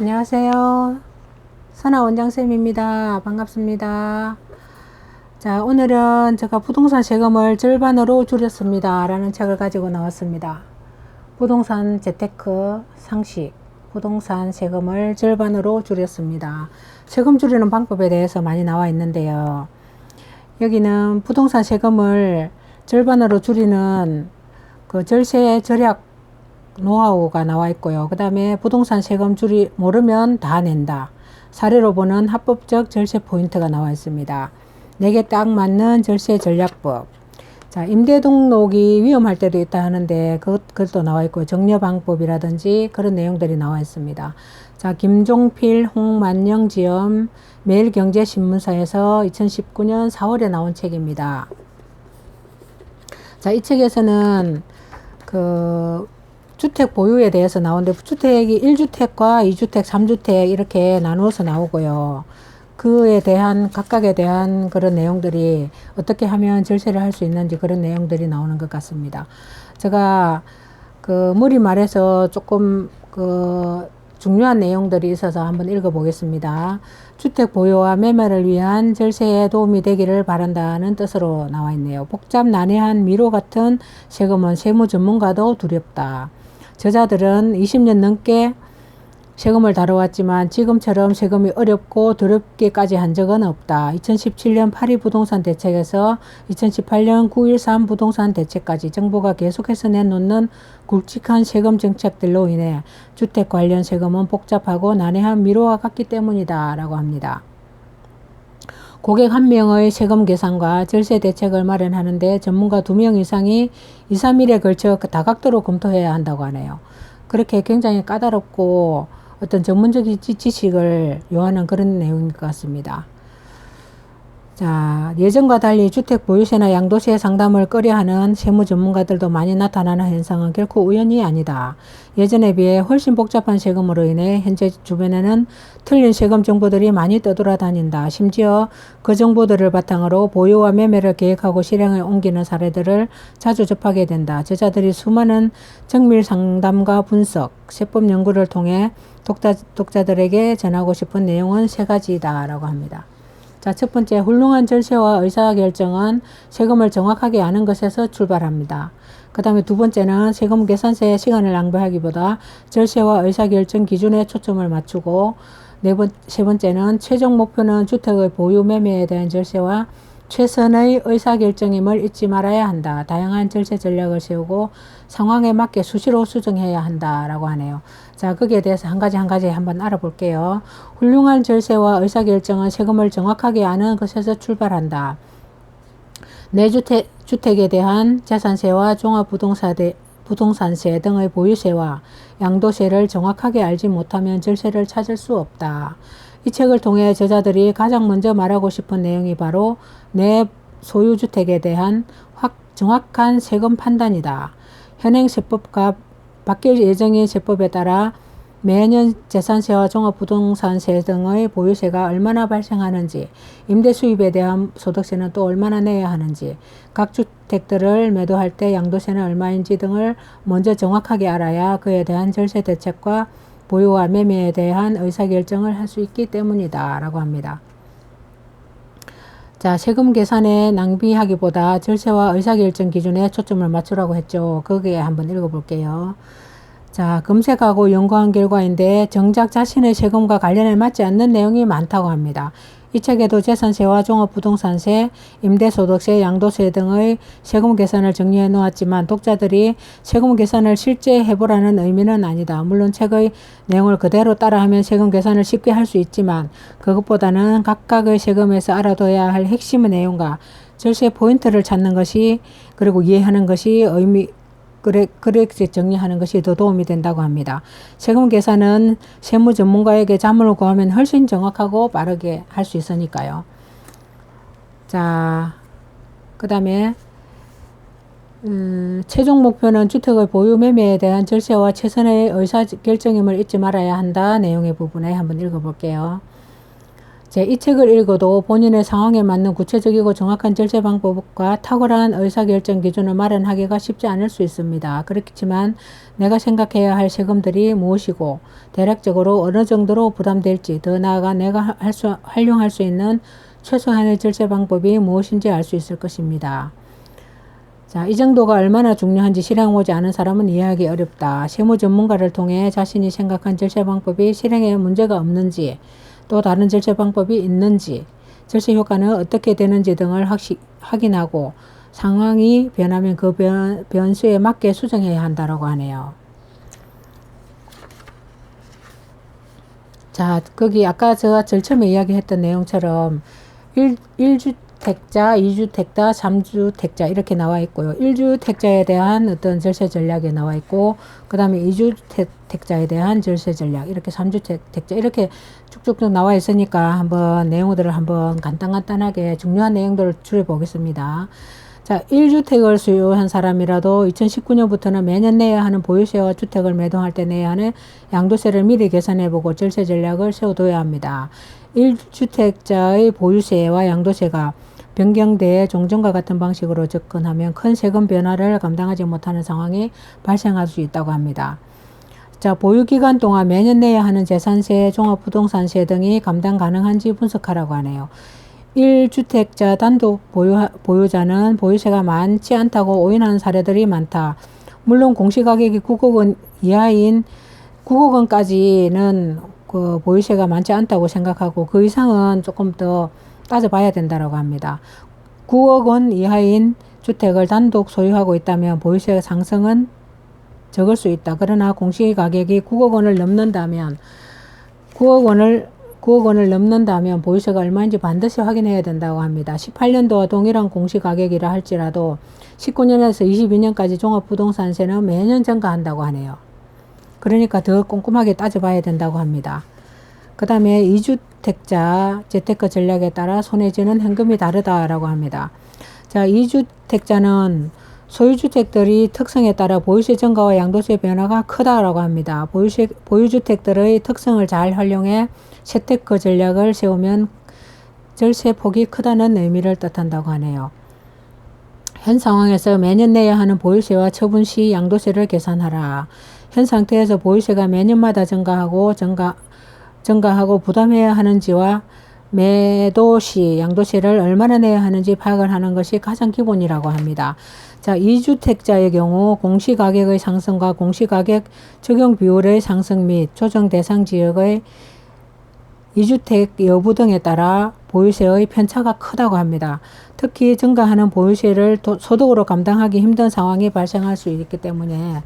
안녕하세요. 선아 원장쌤입니다. 반갑습니다. 자, 오늘은 제가 부동산 세금을 절반으로 줄였습니다. 라는 책을 가지고 나왔습니다. 부동산 재테크 상식, 부동산 세금을 절반으로 줄였습니다. 세금 줄이는 방법에 대해서 많이 나와 있는데요. 여기는 부동산 세금을 절반으로 줄이는 그 절세 절약 노하우가 나와 있고요. 그 다음에 부동산 세금 줄이 모르면 다 낸다. 사례로 보는 합법적 절세 포인트가 나와 있습니다. 내게 딱 맞는 절세 전략법. 자, 임대 등록이 위험할 때도 있다 하는데 그것, 그것도 나와 있고 정려 방법이라든지 그런 내용들이 나와 있습니다. 자, 김종필, 홍만영 지엄 매일경제신문사에서 2019년 4월에 나온 책입니다. 자, 이 책에서는 그 주택 보유에 대해서 나오는데 주택이 1주택과 2주택, 3주택 이렇게 나누어서 나오고요. 그에 대한 각각에 대한 그런 내용들이 어떻게 하면 절세를 할 수 있는지 그런 내용들이 나오는 것 같습니다. 제가 그 무리 말해서 조금 그 중요한 내용들이 있어서 한번 읽어보겠습니다. 주택 보유와 매매를 위한 절세에 도움이 되기를 바란다는 뜻으로 나와 있네요. 복잡 난해한 미로 같은 세금은 세무 전문가도 두렵다. 저자들은 20년 넘게 세금을 다뤄왔지만 지금처럼 세금이 어렵고 더럽게까지 한 적은 없다. 2017년 파리 부동산 대책에서 2018년 9.13 부동산 대책까지 정부가 계속해서 내놓는 굵직한 세금 정책들로 인해 주택 관련 세금은 복잡하고 난해한 미로와 같기 때문이다. 라고 합니다. 고객 한 명의 세금 계산과 절세 대책을 마련하는데 전문가 두 명 이상이 2, 3일에 걸쳐 다각도로 검토해야 한다고 하네요. 그렇게 굉장히 까다롭고 어떤 전문적인 지식을 요하는 그런 내용인 것 같습니다. 자, 예전과 달리 주택 보유세나 양도세 상담을 꺼려하는 세무 전문가들도 많이 나타나는 현상은 결코 우연이 아니다. 예전에 비해 훨씬 복잡한 세금으로 인해 현재 주변에는 틀린 세금 정보들이 많이 떠돌아다닌다. 심지어 그 정보들을 바탕으로 보유와 매매를 계획하고 실행에 옮기는 사례들을 자주 접하게 된다. 저자들이 수많은 정밀 상담과 분석, 세법 연구를 통해 독자, 독자들에게 전하고 싶은 내용은 세 가지다라고 합니다. 자, 첫 번째, 훌륭한 절세와 의사결정은 세금을 정확하게 아는 것에서 출발합니다. 그 다음에 두 번째는 세금 계산서에 시간을 낭비하기보다 절세와 의사결정 기준에 초점을 맞추고 네 번, 세 번째는 최종 목표는 주택의 보유 매매에 대한 절세와 최선의 의사결정임을 잊지 말아야 한다. 다양한 절세 전략을 세우고 상황에 맞게 수시로 수정해야 한다라고 하네요. 자, 거기에 대해서 한 가지 한 가지 한번 알아볼게요. 훌륭한 절세와 의사결정은 세금을 정확하게 아는 것에서 출발한다. 내 주택, 주택에 대한 재산세와 종합부동산세 부동산세 등의 보유세와 양도세를 정확하게 알지 못하면 절세를 찾을 수 없다. 이 책을 통해 저자들이 가장 먼저 말하고 싶은 내용이 바로 내 소유주택에 대한 확 정확한 세금 판단이다. 현행 세법과 바뀔 예정인 세법에 따라 매년 재산세와 종합부동산세 등의 보유세가 얼마나 발생하는지, 임대 수입에 대한 소득세는 또 얼마나 내야 하는지, 각 주택들을 매도할 때 양도세는 얼마인지 등을 먼저 정확하게 알아야 그에 대한 절세 대책과 보유와 매매에 대한 의사결정을 할 수 있기 때문이다. 라고 합니다. 자, 세금 계산에 낭비하기보다 절세와 의사결정 기준에 초점을 맞추라고 했죠. 거기에 한번 읽어볼게요. 자, 검색하고 연구한 결과인데 정작 자신의 세금과 관련에 맞지 않는 내용이 많다고 합니다. 이 책에도 재산세와 종합부동산세, 임대소득세, 양도세 등의 세금 계산을 정리해 놓았지만 독자들이 세금 계산을 실제 해보라는 의미는 아니다. 물론 책의 내용을 그대로 따라하면 세금 계산을 쉽게 할 수 있지만 그것보다는 각각의 세금에서 알아둬야 할 핵심의 내용과 절세 포인트를 찾는 것이 그리고 이해하는 것이 의미 그렇게 정리하는 것이 더 도움이 된다고 합니다. 세금 계산은 세무 전문가에게 자문을 구하면 훨씬 정확하고 빠르게 할 수 있으니까요. 자, 그 다음에 음, 최종 목표는 주택의 보유 매매에 대한 절세와 최선의 의사 결정임을 잊지 말아야 한다. 내용의 부분에 한번 읽어볼게요. 제이 책을 읽어도 본인의 상황에 맞는 구체적이고 정확한 절제 방법과 탁월한 의사결정 기준을 마련하기가 쉽지 않을 수 있습니다. 그렇지만 내가 생각해야 할 세금들이 무엇이고 대략적으로 어느 정도로 부담될지 더 나아가 내가 할 수, 활용할 수 있는 최소한의 절제 방법이 무엇인지 알 수 있을 것입니다. 자, 이 정도가 얼마나 중요한지 실행해보지 않은 사람은 이해하기 어렵다. 세무 전문가를 통해 자신이 생각한 절세 방법이 실행에 문제가 없는지, 또 다른 절세 방법이 있는지, 절세 효과는 어떻게 되는지 등을 확시, 확인하고 상황이 변하면 그 변, 변수에 맞게 수정해야 한다고 하네요. 자, 거기 아까 제가 제일 처음에 이야기했던 내용처럼 1, 1주 택자, 2주택자, 3주택자 이렇게 나와 있고요. 1주택자에 대한 어떤 절세 전략이 나와 있고 그 다음에 2주택자에 대한 절세 전략 이렇게 3주택자 이렇게 쭉쭉쭉 나와 있으니까 한번 내용들을 한번 간단간단하게 중요한 내용들을 줄여 보겠습니다. 자, 1주택을 소유한 사람이라도 2019년부터는 매년 내야 하는 보유세와 주택을 매도할 때 내야 하는 양도세를 미리 계산해보고 절세 전략을 세워둬야 합니다. 1주택자의 보유세와 양도세가 변경돼 종전과 같은 방식으로 접근하면 큰 세금 변화를 감당하지 못하는 상황이 발생할 수 있다고 합니다. 자, 보유기간 동안 매년 내야 하는 재산세, 종합부동산세 등이 감당 가능한지 분석하라고 하네요. 1주택자 단독 보유, 보유자는 보유세가 많지 않다고 오인하는 사례들이 많다. 물론 공시가격이 9억 원 이하인 9억 원까지는 그 보유세가 많지 않다고 생각하고 그 이상은 조금 더 따져봐야 된다고 합니다. 9억 원 이하인 주택을 단독 소유하고 있다면 보유세 상승은 적을 수 있다. 그러나 공시가격이 9억 원을 넘는다면 9억 원을 9억 원을 넘는다면 보유세가 얼마인지 반드시 확인해야 된다고 합니다. 18년도와 동일한 공시가격이라 할지라도 19년에서 22년까지 종합부동산세는 매년 증가한다고 하네요. 그러니까 더 꼼꼼하게 따져봐야 된다고 합니다. 그 다음에 2주택자 재테크 전략에 따라 손해지는 현금이 다르다라고 합니다. 자, 2주택자는 소유주택들이 특성에 따라 보유세 증가와 양도세 변화가 크다라고 합니다. 보유세, 보유주택들의 특성을 잘 활용해 재테크 전략을 세우면 절세 폭이 크다는 의미를 뜻한다고 하네요. 현 상황에서 매년 내야 하는 보유세와 처분 시 양도세를 계산하라. 현 상태에서 보유세가 매년마다 증가하고 증가, 증가하고 부담해야 하는지와 매도 시 양도세를 얼마나 내야 하는지 파악을 하는 것이 가장 기본이라고 합니다. 자, 2주택자의 경우 공시가격의 상승과 공시가격 적용 비율의 상승 및 조정 대상 지역의 2주택 여부 등에 따라 보유세의 편차가 크다고 합니다. 특히 증가하는 보유세를 소득으로 감당하기 힘든 상황이 발생할 수 있기 때문에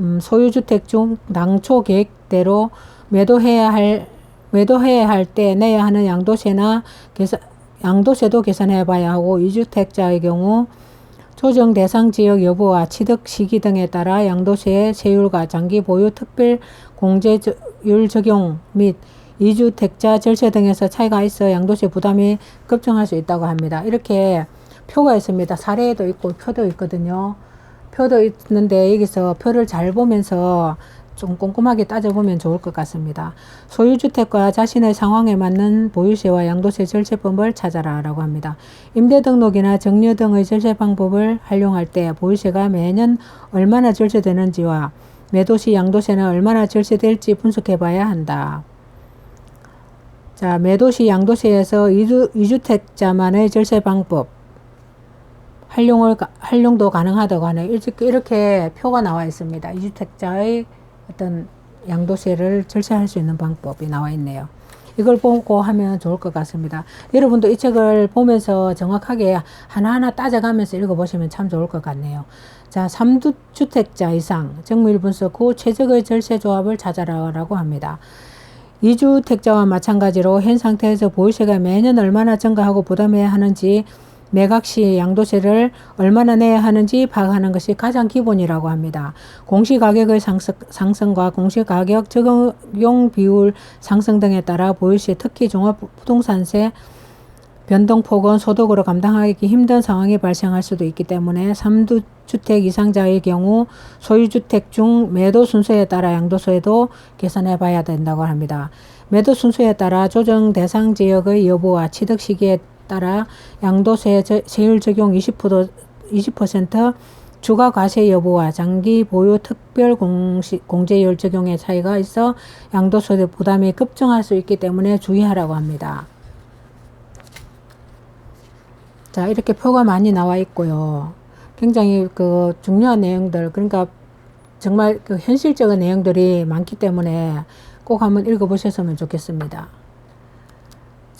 음, 소유주택 중 당초 계획대로 매도해야 할 매도해야 할 때 내야 하는 양도세나 계산 양도세도 계산해 봐야 하고 2주택자의 경우 조정 대상 지역 여부와 취득 시기 등에 따라 양도세의 세율과 장기 보유 특별 공제율 적용 및 이주택자 절세 등에서 차이가 있어 양도세 부담이 급증할 수 있다고 합니다. 이렇게 표가 있습니다. 사례도 있고 표도 있거든요. 표도 있는데 여기서 표를 잘 보면서 좀 꼼꼼하게 따져보면 좋을 것 같습니다. 소유주택과 자신의 상황에 맞는 보유세와 양도세 절세법을 찾아라 라고 합니다. 임대 등록이나 정려 등의 절세 방법을 활용할 때 보유세가 매년 얼마나 절세되는지와 매도시 양도세는 얼마나 절세될지 분석해 봐야 한다. 자, 매도시 양도세에서 이주, 이주택자만의 절세 방법 활용을 활용도 가능하다고. 이렇게, 이렇게 표가 나와 있습니다. 이주택자의 어떤 양도세를 절세할 수 있는 방법이 나와 있네요. 이걸 보고 하면 좋을 것 같습니다. 여러분도 이 책을 보면서 정확하게 하나하나 따져가면서 읽어보시면 참 좋을 것 같네요. 자, 3주택자 이상 정밀 분석 후 최적의 절세 조합을 찾아라라고 합니다. 2주택자와 마찬가지로 현 상태에서 보유세가 매년 얼마나 증가하고 부담해야 하는지 매각 시 양도세를 얼마나 내야 하는지 파악하는 것이 가장 기본이라고 합니다. 공시가격의 상승, 과 공시가격 적용 비율 상승 등에 따라 보유세 특히 종합부동산세 변동폭은 소득으로 감당하기 힘든 상황이 발생할 수도 있기 때문에 3주택 이상자의 경우 소유주택 중 매도 순서에 따라 양도소에도 계산해 봐야 된다고 합니다. 매도 순서에 따라 조정 대상 지역의 여부와 취득 시기에 따라 양도세 저- 세율 적용 20%, 20% 주가 과세 여부와 장기 보유 특별 공제율 적용의 차이가 있어 양도소득 부담이 급증할 수 있기 때문에 주의하라고 합니다. 자, 이렇게 표가 많이 나와 있고요. 굉장히 그 중요한 내용들, 그러니까 정말 그 현실적인 내용들이 많기 때문에 꼭 한번 읽어보셨으면 좋겠습니다.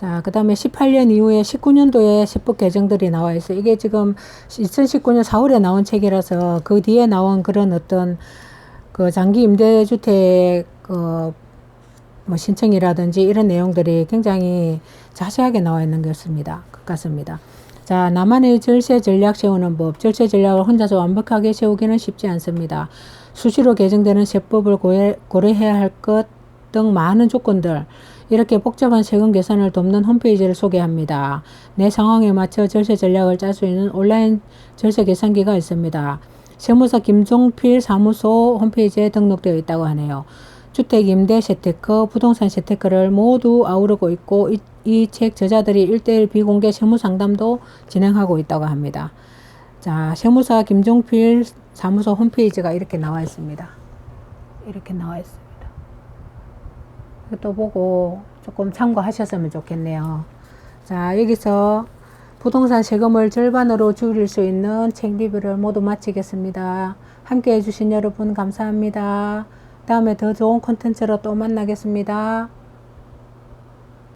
자, 그 다음에 18년 이후에 19년도에 세법 개정들이 나와 있어요. 이게 지금 2019년 4월에 나온 책이라서 그 뒤에 나온 그런 어떤 그 장기 임대주택 그 뭐 신청이라든지 이런 내용들이 굉장히 자세하게 나와 있는 것입니다. 것 같습니다. 자, 나만의 절세 전략 세우는 법. 절세 전략을 혼자서 완벽하게 세우기는 쉽지 않습니다. 수시로 개정되는 세법을 고려- 고려해야 할 것 등 많은 조건들. 이렇게 복잡한 세금 계산을 돕는 홈페이지를 소개합니다. 내 상황에 맞춰 절세 전략을 짤 수 있는 온라인 절세 계산기가 있습니다. 세무사 김종필 사무소 홈페이지에 등록되어 있다고 하네요. 주택 임대 재테크, 부동산 재테크를 모두 아우르고 있고 이책 저자들이 1대1 비공개 세무 상담도 진행하고 있다고 합니다. 자, 세무사 김종필 사무소 홈페이지가 이렇게 나와 있습니다. 이렇게 나와 있습니다. 이것도 보고 조금 참고하셨으면 좋겠네요. 자, 여기서 부동산 세금을 절반으로 줄일 수 있는 책 리뷰를 모두 마치겠습니다. 함께 해주신 여러분 감사합니다. 다음에 더 좋은 콘텐츠로 또 만나겠습니다.